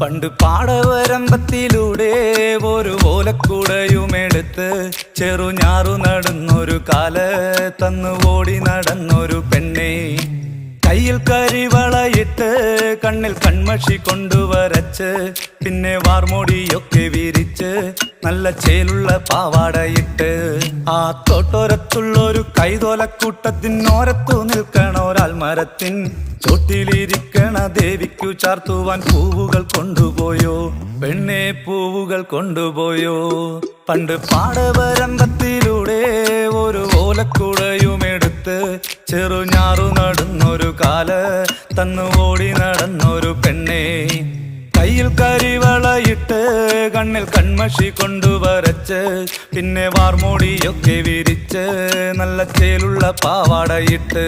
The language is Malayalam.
പണ്ട് പാടവരമ്പത്തിലൂടെ ഒരു ഓലക്കുടയുമെടുത്ത് ചെറുഞാറു നടന്നൊരു കാല തന്നു ഓടി നടന്നൊരു പെണ്ണെ. കയ്യിൽ കരിവളയിട്ട് കണ്ണിൽ കൺമഷി കൊണ്ടുവരച്ച് പിന്നെ വാർമോടിയൊക്കെ വിരിച്ച് നല്ല ചേലുള്ള പാവാടയിട്ട് ആ തോട്ടോരത്തുള്ളൊരു കൈതോലക്കൂട്ടത്തിനോരത്തു നിൽക്കണ ഒരാൾ മരത്തിൻ ചോട്ടിലിരിക്കണ ദേവിക്കു ചാർത്തുവാൻ പൂവുകൾ കൊണ്ടുപോയോ? പെണ്ണെ പൂവുകൾ കൊണ്ടുപോയോ? പണ്ട് പാടവരംഗത്തിലൂടെ ഒരു ഓലക്കുടയുമെടുത്ത് ചെറുഞാറു നടന്നൊരു കാൽ തന്നു ഓടി നടന്നൊരു പെണ്ണെ. കയ്യിൽ കരിവളയിട്ട് കണ്ണിൽ കൺമഷി കൊണ്ടുവരച്ച് പിന്നെ വാർമോടിയൊക്കെ വിരിച്ച് നല്ല ചേലുള്ള പാവാടയിട്ട്.